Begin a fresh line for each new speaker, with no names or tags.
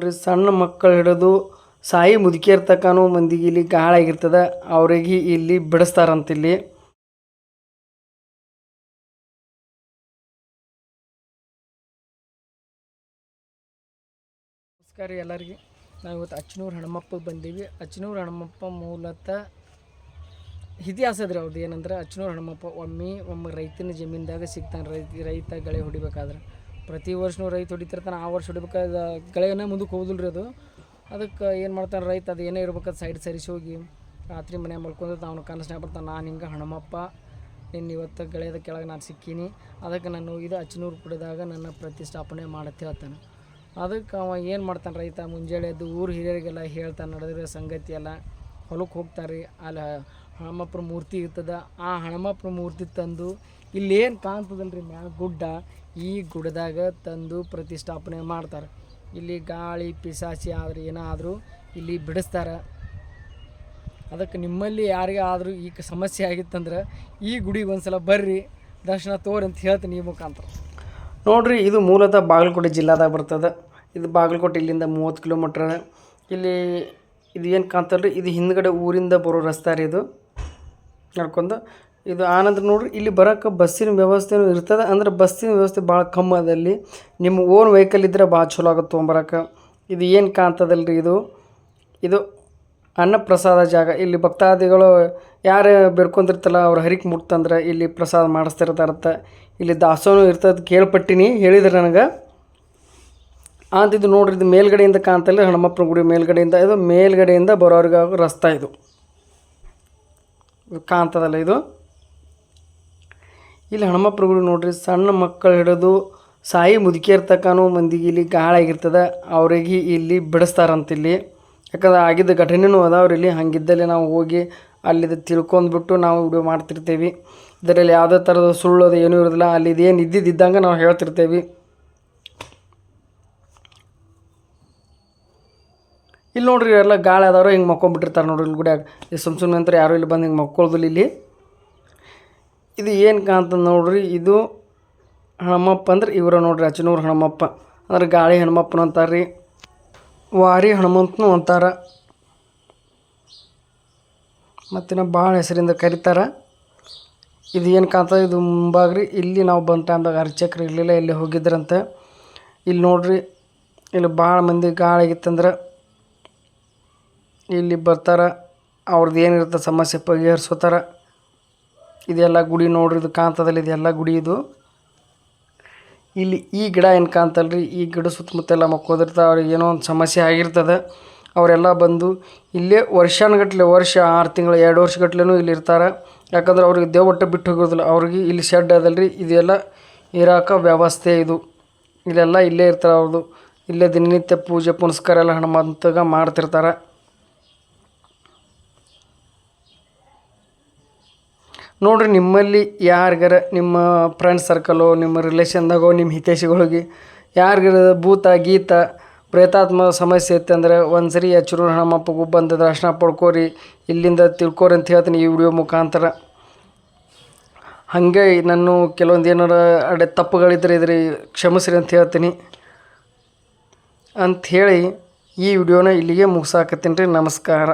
ನೋಡ್ರಿ ಸಣ್ಣ ಮಕ್ಕಳು ಹಿಡಿದು ಸಾಯಿ ಮುದುಕಿಯರ್ ತನಕನೂ ಮಂದಿಗೆ ಇಲ್ಲಿ ಗಾಳಾಗಿರ್ತದ ಅವ್ರಿಗೆ ಇಲ್ಲಿ ಬಿಡಿಸ್ತಾರಂತಿಲ್ಲಿ. ನಮಸ್ಕಾರ ಎಲ್ಲರಿಗೆ. ನಾವು ಇವತ್ತು ಅಚ್ಚನೂರು ಹಣಮಪ್ಪ ಬಂದೀವಿ. ಅಚ್ಚನೂರು ಹಣಮಪ್ಪ ಮೂಲತಃ ಇತಿಹಾಸ ಅದ್ರಿ ಅವ್ರದ್ದು ಏನಂದ್ರೆ, ಅಚ್ಚನೂರು ಹಣಮಪ್ಪ ಒಮ್ಮೆ ಒಮ್ಮೆ ರೈತನ ಜಮೀನ್ದಾಗ ಸಿಗ್ತಾನೆ, ರೈತ ರೈತ ಗಳೆ ಹೊಡಿಬೇಕಾದ್ರೆ. ಪ್ರತಿ ವರ್ಷನೂ ರೈತ ಹೊಡಿತಿರ್ತಾನೆ, ಆ ವರ್ಷ ಹೊಡಿಬೇಕಾದ ಕೆಳಗೇನೆ ಮುಂದಕ್ಕೆ ಹೋಗುದಿಲ್ಲ ರೀ ಅದು. ಅದಕ್ಕೆ ಏನು ಮಾಡ್ತಾನೆ ರೈತ, ಅದು ಏನೇ ಇರ್ಬೇಕಾದ ಸೈಡ್ ಸರಿಸಿ ಹೋಗಿ ರಾತ್ರಿ ಮನೆ ಮಲ್ಕೊಂಡು ಅವನು ಕನಸ್ನಾಗ ಬರ್ತಾನೆ ನಾನು ಹಿಂಗೆ ಹಣಮಪ್ಪ, ನಿನ್ನ ಇವತ್ತು ಗೆಳೆಯದ ಕೆಳಗೆ ನಾನು ಸಿಕ್ಕೀನಿ, ಅದಕ್ಕೆ ನಾನು ಇದು ಅಚ್ಚನೂರು ಕುಡಿದಾಗ ನನ್ನ ಪ್ರತಿಷ್ಠಾಪನೆ ಮಾಡತ್ತೆ, ಹೇಳ್ತಾನೆ. ಅದಕ್ಕೆ ಅವ ಏನು ಮಾಡ್ತಾನೆ ರೈತ, ಮುಂಜಾನೆ ಎದ್ದು ಊರು ಹಿರಿಯರಿಗೆಲ್ಲ ಹೇಳ್ತಾನೆ, ನಡೆದಿರೋ ಸಂಗತಿ ಎಲ್ಲ ಹೊಲಕ್ಕೆ ಹೋಗ್ತಾರೆ ಅಲ್ಲಿ ಹಣಮಪ್ಪರ ಮೂರ್ತಿ ಇರ್ತದೆ, ಆ ಹಣಮಪ್ಪರ ಮೂರ್ತಿ ತಂದು ಇಲ್ಲೇನು ಕಾಣ್ತದಲ್ಲ ರೀ ಮ್ಯಾಲ ಗುಡ್ಡ ಈ ಗುಡ್ಡದಾಗ ತಂದು ಪ್ರತಿಷ್ಠಾಪನೆ ಮಾಡ್ತಾರೆ. ಇಲ್ಲಿ ಗಾಳಿ ಪಿಸಾಚಿ ಆದ್ರೆ ಏನಾದರೂ ಇಲ್ಲಿ ಬಿಡಿಸ್ತಾರೆ. ಅದಕ್ಕೆ ನಿಮ್ಮಲ್ಲಿ ಯಾರಿಗೆ ಆದರೂ ಈ ಕ- ಸಮಸ್ಯೆ ಆಗಿತ್ತಂದ್ರೆ ಈ ಗುಡಿಗೆ ಒಂದ್ಸಲ ಬರ್ರಿ, ದರ್ಶನ ತೋರಿ ಅಂತ ಹೇಳ್ತೀನಿ ಈ ಮುಖಾಂತರ. ನೋಡಿರಿ, ಇದು ಮೂಲತಃ ಬಾಗಲಕೋಟೆ ಜಿಲ್ಲಾದಾಗ ಬರ್ತದೆ. ಇದು ಬಾಗಲಕೋಟೆ ಇಲ್ಲಿಂದ ಮೂವತ್ತು ಕಿಲೋಮೀಟ್ರ್. ಇಲ್ಲಿ ಇದು ಏನು ಕಾಣ್ತಲ್ರಿ, ಇದು ಹಿಂದ್ಗಡೆ ಊರಿಂದ ಬರೋ ರಸ್ತೆ ರೀ ಇದು. ನಡ್ಕೊಂಡು ಇದು ಆನಂತರ ನೋಡ್ರಿ, ಇಲ್ಲಿ ಬರೋಕ್ಕೆ ಬಸ್ಸಿನ ವ್ಯವಸ್ಥೆನೂ ಇರ್ತದೆ. ಅಂದ್ರೆ ಬಸ್ಸಿನ ವ್ಯವಸ್ಥೆ ಭಾಳ ಕಮ್ಮಿ ಅದಲ್ಲಿ ನಿಮ್ಮ ಓನ್ ವೆಹಿಕಲ್ ಇದ್ದರೆ ಭಾಳ ಚಲೋ ಆಗುತ್ತೆ ತೊಗೊಂಬರಕ್ಕೆ ಇದು ಏನು ಕಾಣ್ತದಲ್ರಿ ಇದು? ಇದು ಅನ್ನಪ್ರಸಾದ ಜಾಗ. ಇಲ್ಲಿ ಭಕ್ತಾದಿಗಳು ಯಾರು ಬೇಡ್ಕೊಂಡಿರ್ತಲ್ಲ ಅವ್ರು ಹರಿಕೆ ಮುಟ್ತಂದ್ರೆ ಇಲ್ಲಿ ಪ್ರಸಾದ ಮಾಡಿಸ್ತಿರ್ತಾರತ್ತ. ಇಲ್ಲಿ ದಾಸೋನು ಇರ್ತದೆ ಕೇಳ್ಪಟ್ಟಿನಿ, ಹೇಳಿದ್ರು ನನಗೆ. ಇದು ನೋಡ್ರಿ, ಇದು ಮೇಲ್ಗಡೆಯಿಂದ ಕಾಣ್ತಲ್ಲ ಹನುಮಪ್ಪನ ಗುಡಿ ಮೇಲ್ಗಡೆಯಿಂದ. ಇದು ಮೇಲ್ಗಡೆಯಿಂದ ಬರೋರಿಗೆ ಆಗೋ ರಸ್ತೆ ಇದು ಕಾಣ್ತದಲ್ಲ ಇದು? ಇಲ್ಲಿ ಹಣಮಪ್ಪರುಗಳು ನೋಡ್ರಿ, ಸಣ್ಣ ಮಕ್ಕಳು ಹಿಡಿದು ಸಾಯಿ ಮುದುಕಿಯರ್ ತಕ್ಕನೂ ಮಂದಿಗೆ ಇಲ್ಲಿ ಗಾಳಾಗಿರ್ತದೆ ಅವ್ರಿಗೆ ಇಲ್ಲಿ ಬಿಡಿಸ್ತಾರಂತ ಇಲ್ಲಿ ಯಾಕಂದ್ರೆ ಆಗಿದ್ದ ಘಟನೆನೂ ಅದಾವ್ರಿ ಇಲ್ಲಿ, ಹಂಗಿದ್ದಲ್ಲಿ ನಾವು ಹೋಗಿ ಅಲ್ಲಿದ್ದು ತಿಳ್ಕೊಂಡ್ಬಿಟ್ಟು ನಾವು ವಿಡಿಯೋ ಮಾಡ್ತಿರ್ತೀವಿ. ಇದರಲ್ಲಿ ಯಾವುದೇ ಥರದ ಸುಳ್ಳು ಅದು ಏನೂ ಇರೋದಿಲ್ಲ, ಅಲ್ಲಿ ಇದೇನು ಇದ್ದಿದ್ದಂಗೆ ನಾವು ಹೇಳ್ತಿರ್ತೇವೆ. ಇಲ್ಲಿ ನೋಡ್ರಿ ಎಲ್ಲ ಗಾಳಿ ಅದಾವ್ರು, ಹಿಂಗೆ ಮಕ್ಕೊಂಬಿಟ್ಟಿರ್ತಾರೆ ನೋಡ್ರಿ ಇಲ್ಲಿ ಗುಡಿಯಾಗ. ಈ ಸುಮ್ಮ ಸುಮ್ಮನೆ ಅಂತ ಯಾರೂ ಇಲ್ಲಿ ಬಂದು ಹಿಂಗೆ ಮಕ್ಕೊಳ್ದಿಲ್ಲ ಇಲ್ಲಿ. ಇದು ಏನು ಕಾಣ್ತದೆ ನೋಡ್ರಿ, ಇದು ಹಣಮಪ್ಪ ಅಂದ್ರೆ ಇವರು ನೋಡ್ರಿ ಅಚನೂರು ಹಣಮಪ್ಪ. ಅಂದ್ರೆ ಗಾಳಿ ಹನುಮಪ್ಪನ ಅಂತಾರೆ ರೀ ವಾರಿ ಹನುಮಂತನು ಅಂತಾರ. ಮತ್ತಿನ್ನ ಭಾಳ ಹೆಸರಿಂದ ಕರೀತಾರೆ. ಇದು ಏನು ಕಾಣ್ತದೆ ಇದು ಮುಂಭಾಗ್ರಿ, ಇಲ್ಲಿ ನಾವು ಬಂದ ಟೈಮ್ದಾಗ ಅರ್ಚಕರು ಇರಲಿಲ್ಲ, ಇಲ್ಲಿ ಹೋಗಿದ್ರಂತೆ. ಇಲ್ಲಿ ನೋಡ್ರಿ, ಇಲ್ಲಿ ಭಾಳ ಮಂದಿ ಗಾಳಿ ಆಗಿತ್ತಂದ್ರೆ ಇಲ್ಲಿ ಬರ್ತಾರೆ. ಅವ್ರದ್ದು ಏನಿರುತ್ತೆ ಸಮಸ್ಯೆ ಬಗೆಹರಿಸ್ಕೋತಾರ. ಇದೆಲ್ಲ ಗುಡಿ ನೋಡ್ರಿ, ಇದು ಕಾಣ್ತದಲ್ಲ ಇದೆಲ್ಲ ಗುಡಿ ಇದು. ಇಲ್ಲಿ ಈ ಗಿಡ ಏನು ಕಾಂತಲ್ರಿ, ಈ ಗಿಡ ಸುತ್ತಮುತ್ತೆಲ್ಲ ಮಕ್ಕೋದಿರ್ತಾವೆ, ಅವ್ರಿಗೆ ಏನೋ ಒಂದು ಸಮಸ್ಯೆ ಆಗಿರ್ತದೆ. ಅವರೆಲ್ಲ ಬಂದು ಇಲ್ಲೇ ವರ್ಷಾನುಗಟ್ಲೆ, ವರ್ಷ ಆರು ತಿಂಗಳು, ಎರಡು ವರ್ಷಗಟ್ಲೆನೂ ಇಲ್ಲಿ ಇರ್ತಾರೆ. ಯಾಕಂದ್ರೆ ಅವ್ರಿಗೆ ದೇವಟ್ಟು ಬಿಟ್ಟು ಹೋಗೋದಿಲ್ಲ. ಅವ್ರಿಗೆ ಇಲ್ಲಿ ಶೆಡ್ ಅದಲ್ರಿ, ಇದೆಲ್ಲ ಇರಾಕ ವ್ಯವಸ್ಥೆ ಇದು. ಇಲ್ಲೆಲ್ಲ ಇಲ್ಲೇ ಇರ್ತಾರೆ ಅವ್ರದ್ದು ಇಲ್ಲೇ ದಿನನಿತ್ಯ ಪೂಜೆ ಪುನಸ್ಕಾರ ಎಲ್ಲ ಹನುಮಂತಗ ಮಾಡ್ತಿರ್ತಾರೆ. ನೋಡ್ರಿ ನಿಮ್ಮಲ್ಲಿ ಯಾರಿಗಾರ ನಿಮ್ಮ ಫ್ರೆಂಡ್ ಸರ್ಕಲು ನಿಮ್ಮ ರಿಲೇಷನ್ದಾಗೋ ನಿಮ್ಮ ಹಿತೈಷಿಗಳಿಗೆ ಯಾರಿಗಾರ ಭೂತ, ಗೀತ, ಪ್ರೇತಾತ್ಮ ಸಮಸ್ಯೆ ಇತ್ತಂದ್ರೆ ಒಂದು ಸರಿ ಎಚ್ಚರು ಹಣಮಪ್ಪಗೂ ಬಂದ ದರ್ಶನ ಪಡ್ಕೋರಿ, ಇಲ್ಲಿಂದ ತಿಳ್ಕೊರಿ ಅಂತ ಹೇಳ್ತೀನಿ ಈ ವಿಡಿಯೋ ಮುಖಾಂತರ. ಹಾಗೆ ನಾನು ಕೆಲವೊಂದು ಏನಾರ ಅಡೆ ತಪ್ಪುಗಳಿದ್ರೆ ಇದ್ರಿ ಕ್ಷಮಿಸ್ರಿ ಅಂತ ಹೇಳ್ತೀನಿ. ಅಂಥೇಳಿ ಈ ವಿಡಿಯೋನ ಇಲ್ಲಿಗೆ ಮುಗಿಸಾಕತ್ತೀನಿ ರೀ. ನಮಸ್ಕಾರ.